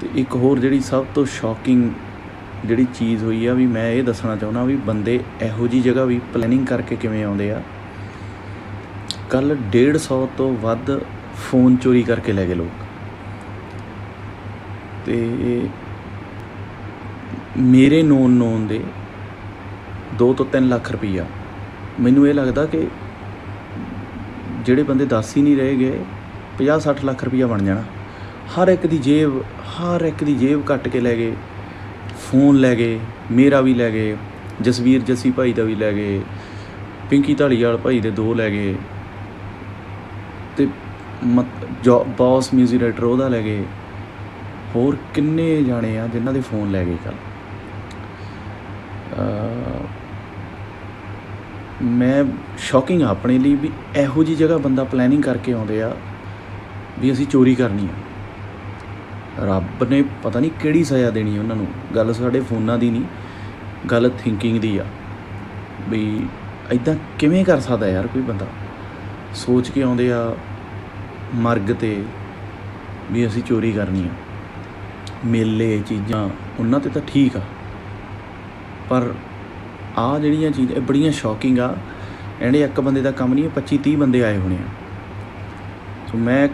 ਤੇ ਇੱਕ ਹੋਰ ਜਿਹੜੀ ਸਭ ਤੋਂ ਸ਼ੌਕਿੰਗ ਜਿਹੜੀ ਚੀਜ਼ ਹੋਈ ਆ ਵੀ ਮੈਂ ਇਹ ਦੱਸਣਾ ਚਾਹੁੰਦਾ ਵੀ ਬੰਦੇ ਇਹੋ ਜੀ ਜਗ੍ਹਾ ਵੀ ਪਲੈਨਿੰਗ ਕਰਕੇ ਕਿਵੇਂ ਆਉਂਦੇ ਆ? ਕੱਲ 150 ਤੋਂ ਵੱਧ ਫੋਨ ਚੋਰੀ ਕਰਕੇ ਲੈ ਗਏ ਲੋਕ। ਤੇ ਮੇਰੇ ਨੋਨ ਨੋਨ ਦੇ 2 ਤੋਂ 3 ਲੱਖ ਰੁਪਈਆ। ਮੈਨੂੰ ਇਹ ਲੱਗਦਾ ਕਿ ਜਿਹੜੇ ਬੰਦੇ ਦੱਸ ਹੀ ਨਹੀਂ ਰਹੇ ਗਏ 50 60 ਲੱਖ ਰੁਪਈਆ ਬਣ ਜਾਣਾ। ਹਰ ਇੱਕ ਦੀ ਜੇਬ, ਹਰ ਇੱਕ ਦੀ ਜੇਬ ਕੱਟ ਕੇ ਲੈ ਗਏ। ਫੋਨ ਲੈ ਗਏ, ਮੇਰਾ ਵੀ ਲੈ ਗਏ, ਜਸਵੀਰ ਜੱਸੀ ਭਾਈ ਦਾ ਵੀ ਲੈ ਗਏ, ਪਿੰਕੀ ਢਾਲੀਵਾਲ ਭਾਈ ਦੇ ਦੋ ਲੈ ਗਏ। ਤੇ ਮਤ, ਜੋ, ਬੌਸ 뮤직 ਡਾਇਰੈਕਟਰ ਉਹਦਾ ਲੈ ਗਏ। ਹੋਰ ਕਿੰਨੇ ਜਾਣੇ ਆ ਜਿਨ੍ਹਾਂ ਦੇ ਫੋਨ ਲੈ ਗਏ ਕੱਲ ਮੈਂ ਸ਼ੌਕਿੰਗ ਆ ਆਪਣੇ ਲਈ ਵੀ ਇਹੋ ਜੀ ਜਗ੍ਹਾ ਬੰਦਾ ਪਲੈਨਿੰਗ ਕਰਕੇ ਆਉਂਦੇ ਆ ਵੀ ਅਸੀਂ ਚੋਰੀ ਕਰਨੀ ਆ। ਰੱਬ ਨੇ ਪਤਾ ਨਹੀਂ ਕਿਹੜੀ ਸਜ਼ਾ ਦੇਣੀ ਉਹਨਾਂ ਨੂੰ। ਗੱਲ ਸਾਡੇ ਫੋਨਾਂ ਦੀ ਨਹੀਂ, ਗੱਲ ਥਿੰਕਿੰਗ ਦੀ ਆ। ਵੀ ਐਦਾਂ ਕਿਵੇਂ ਕਰ ਸਕਦਾ ਯਾਰ ਕੋਈ ਬੰਦਾ? ਸੋਚ ਕੇ ਆਉਂਦੇ ਆ ਮਰਗ ਤੇ ਵੀ ਅਸੀਂ ਚੋਰੀ ਕਰਨੀ ਆ। ਮੇਲੇ, ਚੀਜ਼ਾਂ, ਉਹਨਾਂ ਤੇ ਤਾਂ ਠੀਕ ਆ। ਪਰ ਆ ਜਿਹੜੀਆਂ ਚੀਜ਼ਾਂ, ਇਹ ਬੜੀਆਂ ਸ਼ੌਕਿੰਗ ਆ। ਇਹਨੇ ਇੱਕ ਬੰਦੇ ਦਾ ਕੰਮ ਨਹੀਂ 25 30 ਬੰਦੇ ਆਏ ਹੋਣੇ ਆ। ਸੋ ਮੈਂ ਇੱਕ